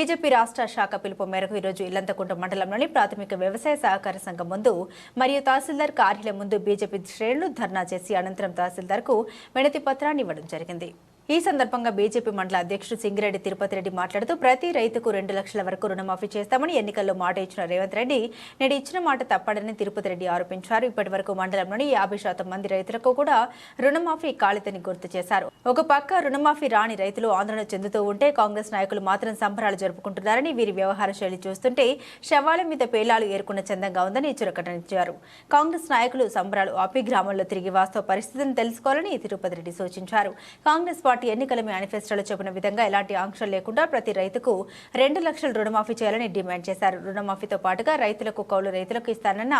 BJP రాష్ట్ర శాఖ పిలుపు మేరకు ఈరోజు ఇల్లంతకుంట మండలంలోని ప్రాథమిక వ్యవసాయ సహకార సంఘం ముందు మరియు తహసీల్దార్ కార్యాలయం ముందు బీజేపీ శ్రేణులు ధర్నా చేసి అనంతరం తహసీల్దార్కు వినతి పత్రాన్ని ఇవ్వడం జరిగింది. ఈ సందర్భంగా బీజేపీ మండల అధ్యక్షుడు సింగిరెడ్డి తిరుపతి రెడ్డి మాట్లాడుతూ ప్రతి రైతుకు రెండు లక్షల వరకు రుణమాఫీ చేస్తామని ఎన్నికల్లో మాట ఇచ్చిన రేవంత్ రెడ్డి నేడు ఇచ్చిన మాట తప్పడని తిరుపతి రెడ్డి ఆరోపించారు. ఇప్పటి వరకు మండలంలోని యాభై శాతం మంది రైతులకు కూడా రుణమాఫీ కాళితని గుర్తు చేశారు. ఒక పక్క రుణమాఫీ రాని రైతులు ఆందోళన చెందుతూ ఉంటే కాంగ్రెస్ నాయకులు మాత్రం సంబరాలు జరుపుకుంటున్నారని వీరి వ్యవహార శైలి చూస్తుంటే శవాల మీద పేలాలు ఏర్కొన్న చందంగా ఉందని చురకటించారు కాంగ్రెస్ నాయకులు సంబరాలు ఆపి గ్రామంలో తిరిగి వాస్తవ పరిస్థితిని తెలుసుకోవాలని తిరుపతి రెడ్డి సూచించారు. కాంగ్రెస్ పార్టీ ఎన్నికల మేనిఫెస్టోలో చెప్పిన విధంగా ఎలాంటి ఆంక్షలు లేకుండా ప్రతి రైతుకు రెండు లక్షల రుణమాఫీ చేయాలని డిమాండ్ చేశారు. రుణమాఫీతో పాటుగా రైతులకు కౌలు రైతులకు ఇస్తానన్న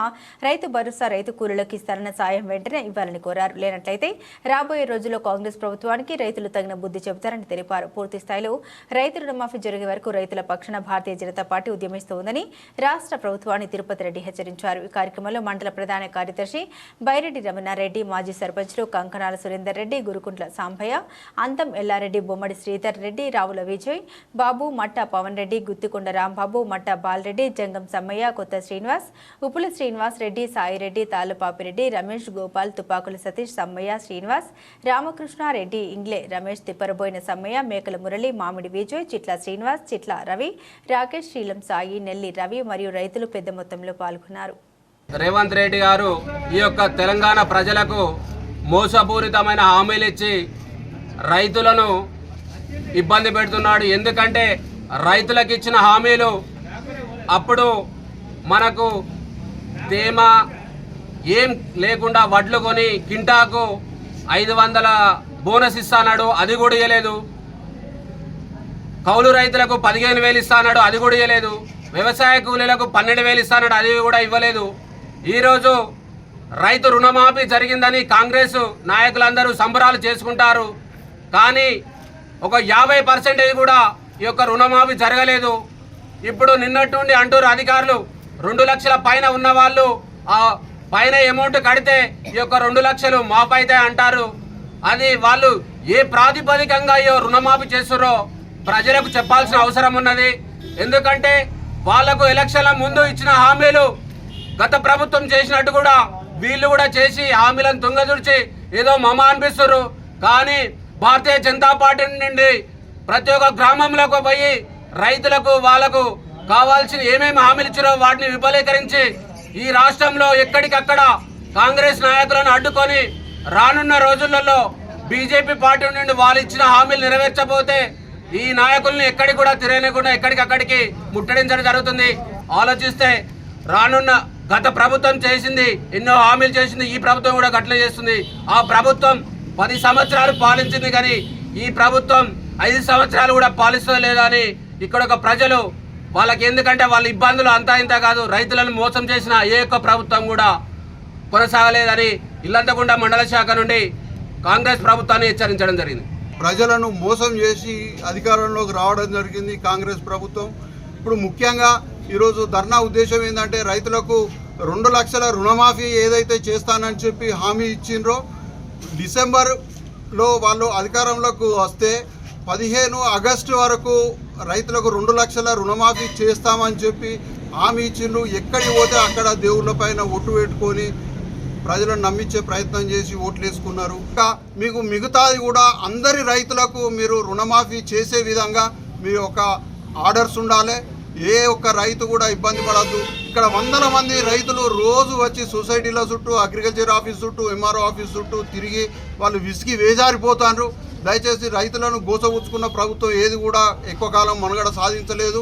రైతు భరోసా రైతు కూలీలకు ఇస్తానన్న సాయం వెంటనే ఇవ్వాలని కోరారు. లేనట్లయితే రాబోయే రోజుల్లో కాంగ్రెస్ ప్రభుత్వానికి రైతులు తగిన బుద్ధి చెబుతారని తెలిపారు. పూర్తి స్థాయిలో రైతు రుణమాఫీ జరిగే వరకు రైతుల పక్షాన భారతీయ జనతా పార్టీ ఉద్యమిస్తోందని రాష్ట్ర ప్రభుత్వాన్ని తిరుపతి రెడ్డి హెచ్చరించారు. ఈ కార్యక్రమంలో మండల ప్రధాన కార్యదర్శి బైరెడ్డి రమణారెడ్డి మాజీ సర్పంచ్లు కంకణాల సురేందర్ రెడ్డి గురుకుంట్ల సాంభయ్య అంతం ఎల్లారెడ్డి బొమ్మడి శ్రీధర్ రెడ్డి రావుల విజయ్ బాబు మట్ట పవన్ రెడ్డి గుత్తికొండ రాంబాబు మట్ట బాలరెడ్డి జంగం సమ్మయ్య కొత్త శ్రీనివాస్ ఉప్పుల శ్రీనివాస్ రెడ్డి సాయిరెడ్డి తాలుపాపిరెడ్డి రమేష్ గోపాల్ తుపాకుల సతీష్ సమ్మయ్య శ్రీనివాస్ రామకృష్ణారెడ్డి ఇంగ్లే రమేష్ తిప్పరబోయిన సమ్మయ్య మేకల మురళి మామిడి విజయ్ చిట్ల శ్రీనివాస్ చిట్ల రవి రాకేష్ శ్రీలం సాయి నెల్లి రవి మరియు రైతులు పెద్ద మొత్తంలో పాల్గొన్నారు. రేవంత్ రెడ్డి గారు ఈ యొక్క తెలంగాణ ప్రజలకు మోసపూరితమైన హామీలు ఇచ్చి రైతులను ఇబ్బంది పెడుతున్నాడు. ఎందుకంటే రైతులకు ఇచ్చిన హామీలు అప్పుడు మనకు తేమ ఏం లేకుండా వడ్లు కొని కింటాకు ఐదు వందల బోనస్ ఇస్తానాడు అది కూడా ఇవ్వలేదు కౌలు రైతులకు పదిహేను వేలు ఇస్తానాడు అది కూడా ఇవ్వలేదు వ్యవసాయ కూలీలకు పన్నెండు వేలు ఇస్తానాడు అది కూడా ఇవ్వలేదు. ఈరోజు రైతు రుణమాఫీ జరిగిందని కాంగ్రెస్ నాయకులందరూ సంబరాలు చేసుకుంటారు. కానీ ఒక యాభై పర్సెంటేజ్ కూడా ఈ యొక్క రుణమాఫీ జరగలేదు. ఇప్పుడు నిన్నటి నుండి అంటూరు అధికారులు రెండు లక్షల పైన ఉన్న వాళ్ళు ఆ పైన అమౌంట్ కడితే ఈ యొక్క రెండు లక్షలు మాఫ్ అవుతాయి అంటారు. అది వాళ్ళు ఏ ప్రాతిపదికంగా ఈ రుణమాఫీ చేస్తారో ప్రజలకు చెప్పాల్సిన అవసరం ఉన్నది. ఎందుకంటే వాళ్ళకు ఎలక్షన్ల ముందు ఇచ్చిన హామీలు గత ప్రభుత్వం చేసినట్టు కూడా వీళ్ళు కూడా చేసి హామీలను తుంగదుడిచి ఏదో మమ అనిపిస్తారు కానీ భారతీయ జనతా పార్టీ నుండి ప్రతి ఒక్క గ్రామంలోకి పోయి రైతులకు వాళ్ళకు కావాల్సిన ఏమేమి హామీలు ఇచ్చారో వాటిని విఫలీకరించి ఈ రాష్ట్రంలో ఎక్కడికక్కడ కాంగ్రెస్ నాయకులను అడ్డుకొని రానున్న రోజులలో బీజేపీ పార్టీ నుండి వాళ్ళు ఇచ్చిన హామీలు నెరవేర్చబోతే ఈ నాయకుల్ని ఎక్కడికి కూడా తిరగలేకుండా ఎక్కడికక్కడికి ముట్టడించడం జరుగుతుంది. ఆలోచిస్తే రానున్న గత ప్రభుత్వం చేసింది ఎన్నో హామీలు చేసింది ఈ ప్రభుత్వం కూడా గట్ల చేస్తుంది. ఆ ప్రభుత్వం పది సంవత్సరాలు పాలించింది కానీ ఈ ప్రభుత్వం ఐదు సంవత్సరాలు కూడా పాలిస్తుంది లేదా అని ఇక్కడ ఒక ప్రజలు వాళ్ళకి ఎందుకంటే వాళ్ళ ఇబ్బందులు అంతా ఇంత కాదు రైతులను మోసం చేసిన ఏ ఒక్క ప్రభుత్వం కూడా కొనసాగలేదని ఇల్లంతకుండా మండల శాఖ నుండి కాంగ్రెస్ ప్రభుత్వాన్ని హెచ్చరించడం జరిగింది. ప్రజలను మోసం చేసి అధికారంలోకి రావడం జరిగింది కాంగ్రెస్ ప్రభుత్వం. ఇప్పుడు ముఖ్యంగా ఈరోజు ధర్నా ఉద్దేశం ఏంటంటే రైతులకు రెండు లక్షల రుణమాఫీ ఏదైతే చేస్తానని చెప్పి హామీ ఇచ్చిండ్రో డిసెంబర్లో వాళ్ళు అధికారంలోకి వస్తే పదిహేను ఆగస్టు వరకు రైతులకు రెండు లక్షల రుణమాఫీ చేస్తామని చెప్పి హామీ ఇచ్చిండ్రు. ఎక్కడికి పోతే అక్కడ దేవుళ్ళ పైన ఒట్టు పెట్టుకొని ప్రజలను నమ్మించే ప్రయత్నం చేసి ఓట్లు వేసుకున్నారు. ఇంకా మీకు మిగతాది కూడా అందరి రైతులకు మీరు రుణమాఫీ చేసే విధంగా మీ యొక్క ఆర్డర్స్ ఉండాలి. ఏ ఒక్క రైతు కూడా ఇబ్బంది పడద్దు. ఇక్కడ వందల మంది రైతులు రోజు వచ్చి సొసైటీల చుట్టూ అగ్రికల్చర్ ఆఫీస్ చుట్టూ ఎంఆర్ఓ ఆఫీస్ చుట్టూ తిరిగి వాళ్ళు విసిగి వేజారిపోతారు దయచేసి రైతులను గోసగుచ్చుకున్న ప్రభుత్వం ఏది కూడా ఎక్కువ కాలం మనుగడ సాధించలేదు.